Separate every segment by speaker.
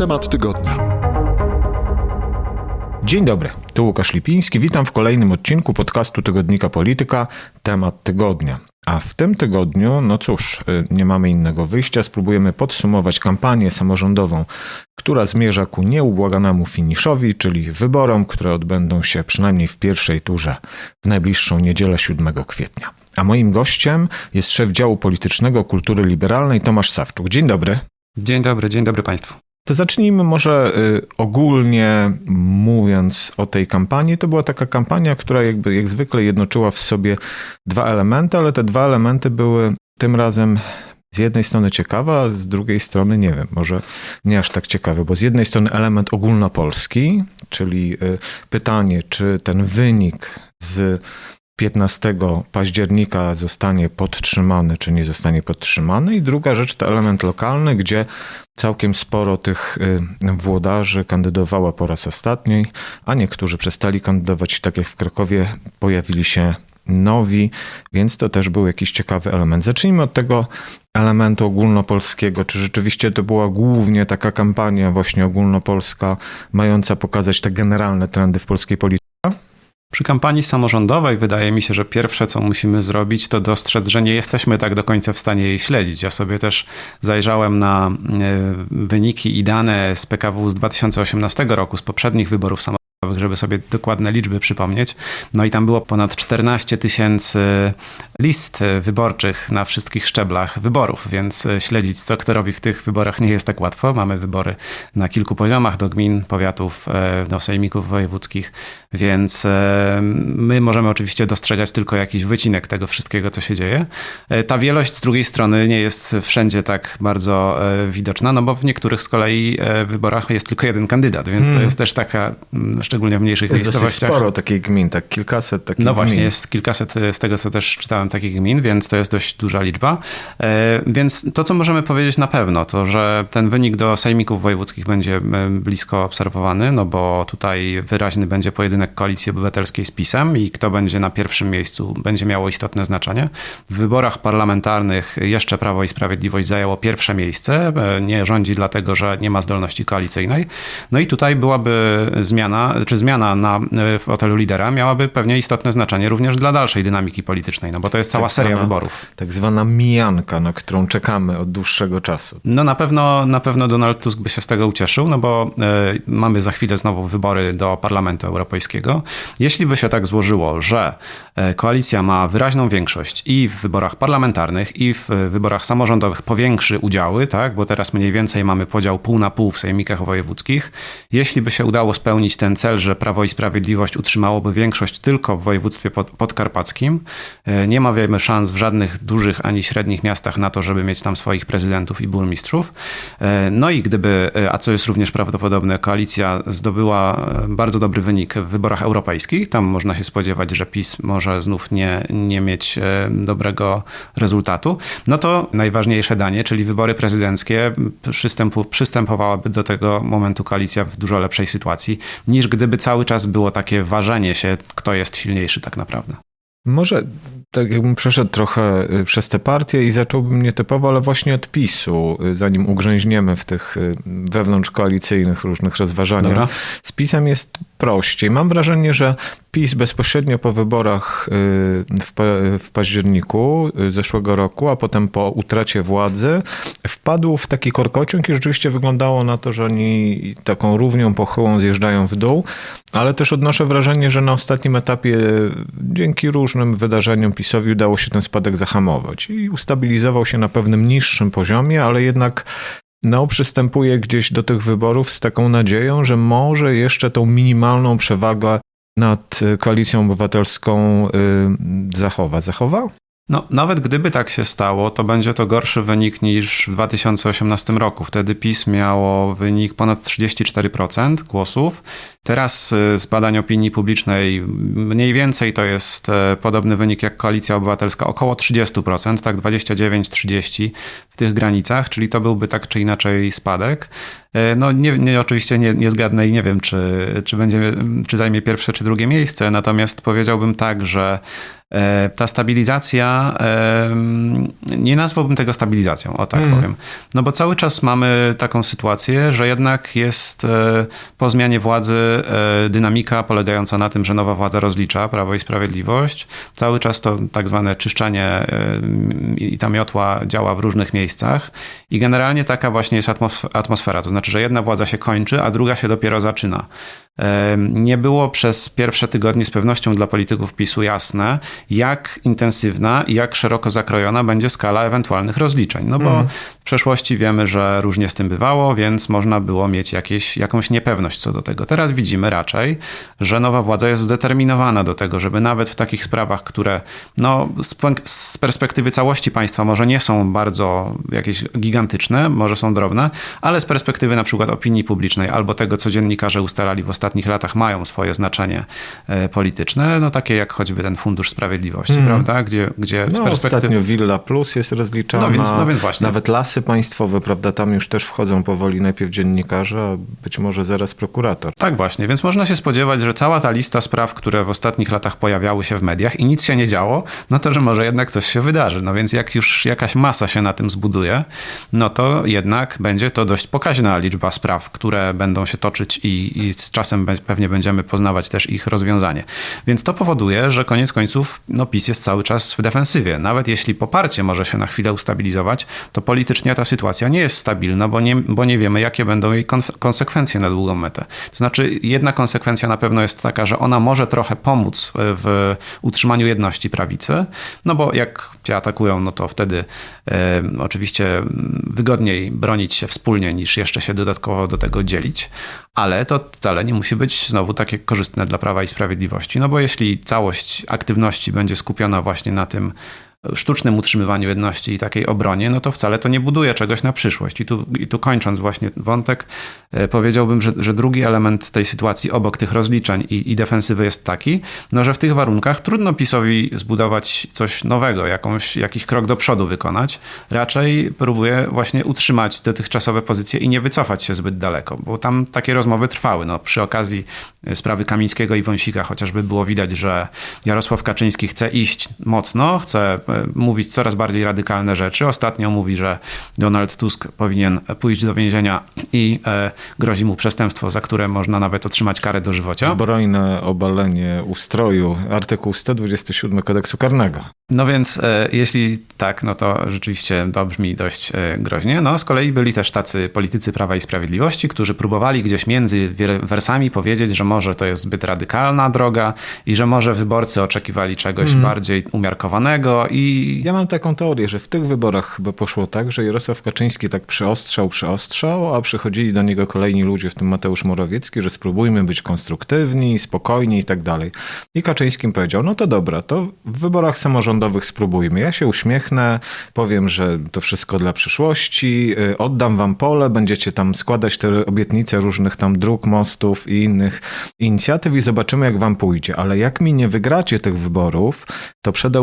Speaker 1: Temat tygodnia.
Speaker 2: Dzień dobry, tu Łukasz Lipiński. Witam w kolejnym odcinku podcastu Tygodnika Polityka Temat Tygodnia. A w tym tygodniu, no cóż, y, nie mamy innego wyjścia. Spróbujemy podsumować kampanię samorządową, która zmierza ku nieubłaganemu finiszowi, czyli wyborom, które odbędą się przynajmniej w pierwszej turze w najbliższą niedzielę 7 kwietnia. A moim gościem jest szef działu politycznego kultury liberalnej Tomasz Sawczuk. Dzień dobry.
Speaker 3: Dzień dobry, dzień dobry Państwu.
Speaker 2: To zacznijmy może y, ogólnie mówiąc o tej kampanii. To była taka kampania, która jakby jak zwykle jednoczyła w sobie dwa elementy, ale te dwa elementy były tym razem z jednej strony ciekawe, a z drugiej strony nie wiem, może nie aż tak ciekawe, bo z jednej strony element ogólnopolski, czyli y, pytanie, czy ten wynik z 15 października zostanie podtrzymany, czy nie zostanie podtrzymany. I druga rzecz to element lokalny, gdzie całkiem sporo tych y, włodarzy kandydowała po raz ostatni, a niektórzy przestali kandydować. Tak jak w Krakowie pojawili się nowi, więc to też był jakiś ciekawy element. Zacznijmy od tego elementu ogólnopolskiego. Czy rzeczywiście to była głównie taka kampania właśnie ogólnopolska, mająca pokazać te generalne trendy w polskiej polityce?
Speaker 3: Przy kampanii samorządowej wydaje mi się, że pierwsze, co musimy zrobić, to dostrzec, że nie jesteśmy tak do końca w stanie jej śledzić. Ja sobie też zajrzałem na e, wyniki i dane z PKW z 2018 roku, z poprzednich wyborów samorządowych żeby sobie dokładne liczby przypomnieć. No i tam było ponad 14 tysięcy list wyborczych na wszystkich szczeblach wyborów, więc śledzić, co kto robi w tych wyborach nie jest tak łatwo. Mamy wybory na kilku poziomach, do gmin, powiatów, e, do sejmików wojewódzkich, więc e, my możemy oczywiście dostrzegać tylko jakiś wycinek tego wszystkiego, co się dzieje. E, ta wielość z drugiej strony nie jest wszędzie tak bardzo widoczna, no bo w niektórych z kolei wyborach jest tylko jeden kandydat, więc to hmm. jest też taka szczególnie w mniejszych
Speaker 2: jest
Speaker 3: miejscowościach.
Speaker 2: sporo takich gmin, tak kilkaset takich
Speaker 3: No
Speaker 2: gmin.
Speaker 3: właśnie, jest kilkaset z tego, co też czytałem, takich gmin, więc to jest dość duża liczba. E, więc to, co możemy powiedzieć na pewno, to, że ten wynik do sejmików wojewódzkich będzie e, blisko obserwowany, no bo tutaj wyraźny będzie pojedynek Koalicji Obywatelskiej z PiSem i kto będzie na pierwszym miejscu, będzie miało istotne znaczenie. W wyborach parlamentarnych jeszcze Prawo i Sprawiedliwość zajęło pierwsze miejsce. E, nie rządzi dlatego, że nie ma zdolności koalicyjnej. No i tutaj byłaby zmiana, czy zmiana na fotelu lidera miałaby pewnie istotne znaczenie również dla dalszej dynamiki politycznej, no bo to jest cała tak seria
Speaker 2: zwana,
Speaker 3: wyborów.
Speaker 2: Tak zwana mijanka, na którą czekamy od dłuższego czasu.
Speaker 3: No na pewno, na pewno Donald Tusk by się z tego ucieszył, no bo y, mamy za chwilę znowu wybory do Parlamentu Europejskiego. Jeśli by się tak złożyło, że e, koalicja ma wyraźną większość i w wyborach parlamentarnych, i w wyborach samorządowych powiększy udziały, tak, bo teraz mniej więcej mamy podział pół na pół w sejmikach wojewódzkich. Jeśli by się udało spełnić ten cel, że Prawo i Sprawiedliwość utrzymałoby większość tylko w województwie pod, podkarpackim, e, nie ma wiemy szans w żadnych dużych ani średnich miastach na to, żeby mieć tam swoich prezydentów i burmistrzów. E, no i gdyby, e, a co jest również prawdopodobne, koalicja zdobyła bardzo dobry wynik w wyborach europejskich, tam można się spodziewać, że PiS może znów nie, nie mieć dobrego rezultatu, no to najważniejsze danie, czyli wybory prezydenckie, przystępu, przystępowałaby do tego momentu koalicja w dużo lepszej sytuacji niż gdyby cały czas było takie ważenie się, kto jest silniejszy tak naprawdę.
Speaker 2: Może tak jakbym przeszedł trochę y, przez te partie i zacząłbym nietypowo, ale właśnie od PiSu, y, zanim ugrzęźniemy w tych y, wewnątrzkoalicyjnych różnych rozważaniach. Dobra. Z PiSem jest prościej. Mam wrażenie, że PiS bezpośrednio po wyborach w, w październiku zeszłego roku, a potem po utracie władzy, wpadł w taki korkociąg i rzeczywiście wyglądało na to, że oni taką równią pochyłą zjeżdżają w dół, ale też odnoszę wrażenie, że na ostatnim etapie dzięki różnym wydarzeniom PiSowi udało się ten spadek zahamować i ustabilizował się na pewnym niższym poziomie, ale jednak no, przystępuje gdzieś do tych wyborów z taką nadzieją, że może jeszcze tą minimalną przewagę nad koalicją obywatelską y, zachowa. Zachowa?
Speaker 3: No, nawet gdyby tak się stało, to będzie to gorszy wynik niż w 2018 roku. Wtedy PiS miało wynik ponad 34% głosów Teraz y, z badań opinii publicznej mniej więcej to jest e, podobny wynik jak Koalicja Obywatelska, około 30%, tak 29-30 w tych granicach, czyli to byłby tak czy inaczej spadek. E, No nie, nie, oczywiście nie, nie zgadnę i nie wiem, czy, czy, będzie, czy zajmie pierwsze czy drugie miejsce, natomiast powiedziałbym tak, że ta stabilizacja, e, nie nazwałbym tego stabilizacją, o tak powiem. No bo cały czas mamy taką sytuację, że jednak jest e, po zmianie władzy e, dynamika polegająca na tym, że nowa władza rozlicza Prawo i Sprawiedliwość. Cały czas to tak zwane czyszczenie e, i ta miotła działa w różnych miejscach i generalnie taka właśnie jest atmos- atmosfera. To znaczy, że jedna władza się kończy, a druga się dopiero zaczyna. E, Nie było przez pierwsze tygodnie z pewnością dla polityków PiSu jasne, jak intensywna i jak szeroko zakrojona będzie skala ewentualnych rozliczeń. No bo w przeszłości wiemy, że różnie z tym bywało, więc można było mieć jakieś, jakąś niepewność co do tego. Teraz widzimy raczej, że nowa władza jest zdeterminowana do tego, żeby nawet w takich sprawach, które no, z, perspektywy całości państwa może nie są bardzo jakieś gigantyczne, może są drobne, ale z perspektywy na przykład opinii publicznej albo tego, co dziennikarze ustalali w ostatnich latach, mają swoje znaczenie e, polityczne, no takie jak choćby ten Fundusz Sprawiedliwości, prawda, gdzie, gdzie z
Speaker 2: No,
Speaker 3: perspektywy...
Speaker 2: ostatnio Villa Plus jest rozliczana.
Speaker 3: No więc- no więc właśnie.
Speaker 2: Nawet lasy państwowe, prawda, tam już też wchodzą powoli najpierw dziennikarze, a być może zaraz prokurator.
Speaker 3: Tak właśnie, więc można się spodziewać, że cała ta lista spraw, które w ostatnich latach pojawiały się w mediach i nic się nie działo, no to, że może jednak coś się wydarzy. No więc jak już jakaś masa się na tym zbuduje, no to jednak będzie to dość pokaźna liczba spraw, które będą się toczyć i, i z czasem pewnie będziemy poznawać też ich rozwiązanie. Więc to powoduje, że koniec końców no PiS jest cały czas w defensywie. Nawet jeśli poparcie może się na chwilę ustabilizować, to politycznie ta sytuacja nie jest stabilna, bo nie, bo nie wiemy, jakie będą jej konsekwencje na długą metę. To znaczy, jedna konsekwencja na pewno jest taka, że ona może trochę pomóc w utrzymaniu jedności prawicy, no bo jak cię atakują, no to wtedy e, oczywiście mm, wygodniej bronić się wspólnie niż jeszcze się dodatkowo do tego dzielić, ale to wcale nie musi być znowu takie korzystne dla Prawa i Sprawiedliwości, no bo jeśli całość aktywności będzie skupiona właśnie na tym sztucznym utrzymywaniu jedności i takiej obronie, no to wcale to nie buduje czegoś na przyszłość. I tu, i tu kończąc właśnie wątek, e, powiedziałbym, że, że drugi element tej sytuacji obok tych rozliczeń i, i defensywy jest taki, no że w tych warunkach trudno PiSowi zbudować coś nowego, jakąś, jakiś krok do przodu wykonać. Raczej próbuje właśnie utrzymać dotychczasowe pozycje i nie wycofać się zbyt daleko, bo tam takie rozmowy trwały. No, przy okazji e, sprawy Kamińskiego i Wąsika chociażby było widać, że Jarosław Kaczyński chce iść mocno, chce mówić coraz bardziej radykalne rzeczy. Ostatnio mówi, że Donald Tusk powinien pójść do więzienia i e, grozi mu przestępstwo, za które można nawet otrzymać karę dożywocia.
Speaker 2: Zbrojne obalenie ustroju, artykuł 127 kodeksu karnego.
Speaker 3: No więc e, jeśli tak, no to rzeczywiście to brzmi dość e, groźnie. No z kolei byli też tacy politycy Prawa i Sprawiedliwości, którzy próbowali gdzieś między wersami powiedzieć, że może to jest zbyt radykalna droga i że może wyborcy oczekiwali czegoś bardziej umiarkowanego i
Speaker 2: Ja mam taką teorię, że w tych wyborach chyba poszło tak, że Jarosław Kaczyński tak przyostrzał, przyostrzał, a przychodzili do niego kolejni ludzie, w tym Mateusz Morawiecki, że spróbujmy być konstruktywni, spokojni i tak dalej. I Kaczyński powiedział, no to dobra, to w wyborach samorządowych spróbujmy. Ja się uśmiechnę, powiem, że to wszystko dla przyszłości, y, oddam wam pole, będziecie tam składać te obietnice różnych tam dróg, mostów i innych inicjatyw i zobaczymy, jak wam pójdzie. Ale jak mi nie wygracie tych wyborów, to przed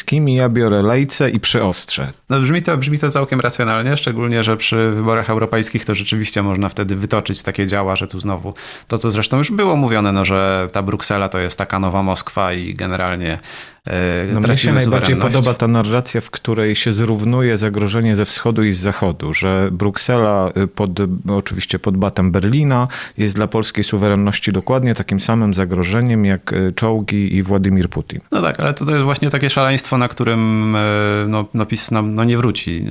Speaker 2: Europe- europejskimi ja biorę lejce i przyostrzę.
Speaker 3: No brzmi to, brzmi to całkiem racjonalnie, szczególnie, że przy wyborach europejskich to rzeczywiście można wtedy wytoczyć takie działa, że tu znowu to, co zresztą już było mówione, no, że ta Bruksela to jest taka nowa Moskwa i generalnie e,
Speaker 2: No mnie się najbardziej podoba ta narracja, w której się zrównuje zagrożenie ze wschodu i z zachodu, że Bruksela y, pod, oczywiście pod batem Berlina jest dla polskiej suwerenności dokładnie takim samym zagrożeniem jak y, czołgi i Władimir Putin.
Speaker 3: No tak, ale to, to jest właśnie takie szaleństwo, na którym e, no, no PiS nam no, nie wróci.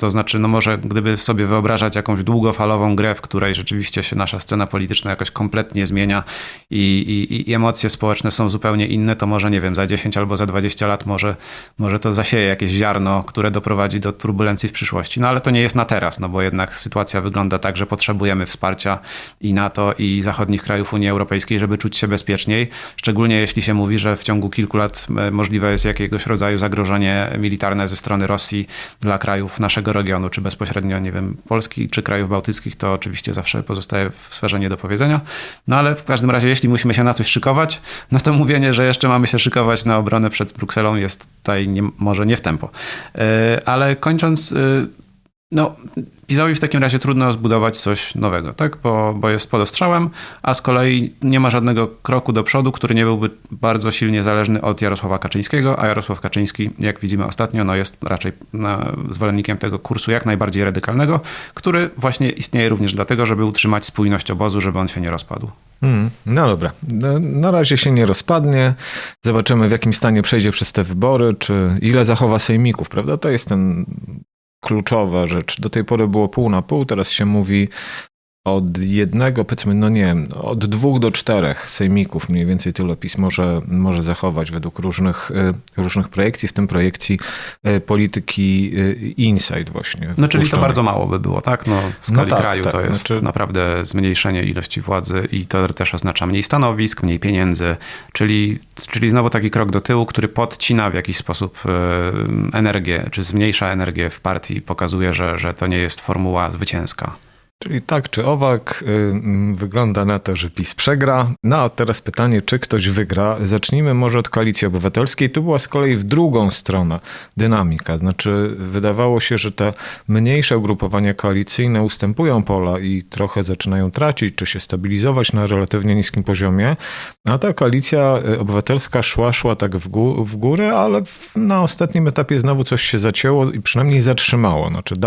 Speaker 3: To znaczy, no może gdyby sobie wyobrażać jakąś długofalową grę, w której rzeczywiście się nasza scena polityczna jakoś kompletnie zmienia i, i, i emocje społeczne są zupełnie inne, to może, nie wiem, za 10 albo za 20 lat może, może to zasieje jakieś ziarno, które doprowadzi do turbulencji w przyszłości. No ale to nie jest na teraz, no bo jednak sytuacja wygląda tak, że potrzebujemy wsparcia i NATO, i zachodnich krajów Unii Europejskiej, żeby czuć się bezpieczniej. Szczególnie jeśli się mówi, że w ciągu kilku lat e, możliwe jest jakiegoś jakiegoś rodzaju zagrożenie militarne ze strony Rosji dla krajów naszego regionu, czy bezpośrednio, nie wiem, Polski, czy krajów bałtyckich, to oczywiście zawsze pozostaje w sferze nie do powiedzenia. No ale w każdym razie, jeśli musimy się na coś szykować, no to mówienie, że jeszcze mamy się szykować na obronę przed Brukselą jest tutaj nie, może nie w tempo. E, Ale kończąc, e, no, PiSowi w takim razie trudno zbudować coś nowego, tak? Bo, bo jest pod ostrzałem, a z kolei nie ma żadnego kroku do przodu, który nie byłby bardzo silnie zależny od Jarosława Kaczyńskiego, a Jarosław Kaczyński, jak widzimy ostatnio, no jest raczej na, zwolennikiem tego kursu jak najbardziej radykalnego, który właśnie istnieje również dlatego, żeby utrzymać spójność obozu, żeby on się nie rozpadł.
Speaker 2: Hmm, no dobra, No, na razie się nie rozpadnie. Zobaczymy, w jakim stanie przejdzie przez te wybory, czy ile zachowa sejmików, prawda? To jest ten kluczowa rzecz. Do tej pory było pół na pół, teraz się mówi od jednego, powiedzmy, no nie wiem, od dwóch do czterech sejmików mniej więcej tyle PiS może, może zachować według różnych, y, różnych projekcji, w tym projekcji y, polityki y, Insight właśnie.
Speaker 3: No czyli to bardzo mało by było, tak? No w skali
Speaker 2: No tak,
Speaker 3: kraju
Speaker 2: tak,
Speaker 3: to jest
Speaker 2: znaczy-
Speaker 3: naprawdę zmniejszenie ilości władzy i to też oznacza mniej stanowisk, mniej pieniędzy, czyli, czyli znowu taki krok do tyłu, który podcina w jakiś sposób energię, czy zmniejsza energię w partii, pokazuje, że, że to nie jest formuła zwycięska.
Speaker 2: Czyli tak czy owak, y, mm, wygląda na to, że PiS przegra. No a teraz pytanie, czy ktoś wygra? Zacznijmy może od Koalicji Obywatelskiej. Tu była z kolei w drugą stronę dynamika. Znaczy, wydawało się, że te mniejsze ugrupowania koalicyjne ustępują pola i trochę zaczynają tracić, czy się stabilizować na relatywnie niskim poziomie. A ta Koalicja y, Obywatelska szła, szła tak w, gó- w górę, ale w, na ostatnim etapie znowu coś się zacięło i przynajmniej zatrzymało. Znaczy, dalej